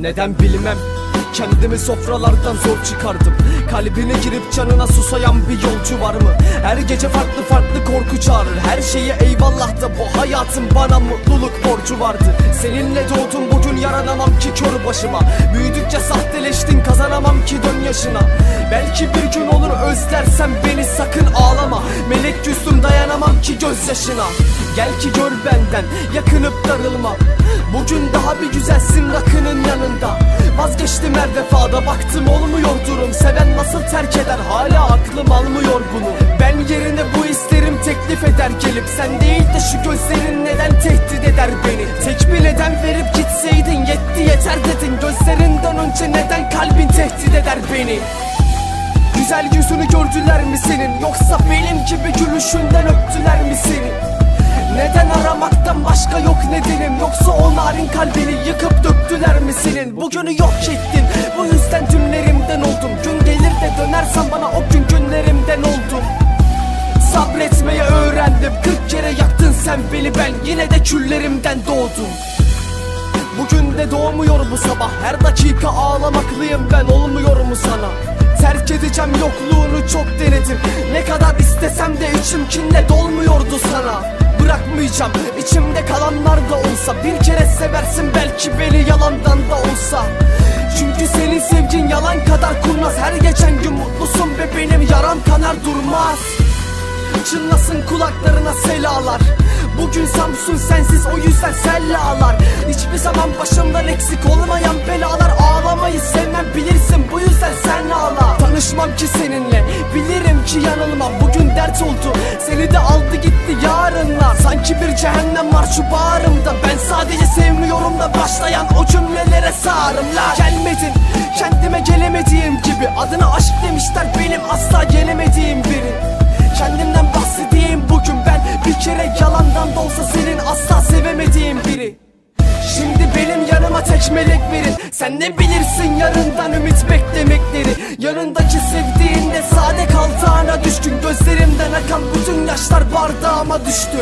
Neden bilmem Kendimi sofralardan zor çıkardım. Kalbine girip canına susayan bir yolcu var mı? Her gece farklı farklı korku çağırır. Her şeye eyvallah da bu hayatın bana mutluluk borcu vardı. Seninle doğdum bugün yaranamam ki kör başıma. Büyüdükçe sahteleştin kazanamam ki dön yaşına. Belki bir gün olur özlersen beni sakın ağlama. Melek yüzüm dayanamam ki gözyaşına. Gel ki gör benden yakınıp darılma. Bugün daha bir güzelsin rakının yanında. Vazgeçtim her defada baktım olmuyor durum. Seven nasıl terk eder? Hala aklım almıyor bunu. Ben yerine bu isterim teklif eder. Gelip Sen değil de şu gözlerin neden tehdit eder beni? Tek bir neden verip gitseydin yetti yeter dedin. Gözlerinden önce neden kalbin tehdit eder beni? Güzel yüzünü gördüler mi senin? Yoksa benim gibi gülüşünden öptüler mi seni? Neden aramaktan başka yok nedenim Yoksa o narin kalbini yıkıp döktüler mi senin? Bugünü yok ettin sen beni ben Yine de küllerimden doğdum. Bugün de doğmuyor bu sabah. Her dakika ağlamaklıyım ben olmuyor mu sana? Terk edeceğim yokluğunu çok denedim. Ne kadar istesem de içim kinle dolmuyordu sana. Bırakmayacağım içimde kalanlar da olsa. Bir kere seversin belki beni yalandan da olsa. Çünkü senin sevgin yalan kadar kurnaz. Her geçen gün mutlusun ve benim yaram kanar durmaz. Çınlasın kulaklarına selalar Bugün Samsun sensiz o yüzden selle ağlar Hiçbir zaman başımdan eksik olmayan belalar. Ağlamayı sevmem bilirsin bu yüzden sen ağla Tanışmam ki seninle bilirim ki yanılmam. Bugün dert oldu seni de aldı gitti yarınlar. Sanki bir cehennem var şu bağrımda. Ben sadece sevmiyorum da başlayan o cümlelere sağırım la Gelmedin kendime gelemediğim gibi. Adına aşk demişler benim asla gelemediğim biri. Kendimden bahsedeyim bugün ben. Bir kere yalandan tek melek verin. Sen ne bilirsin yarından ümit beklemekleri. Yanındaki sevdiğinde sade kaldığına düşkün Gözlerimden akan bütün yaşlar bardağıma düştü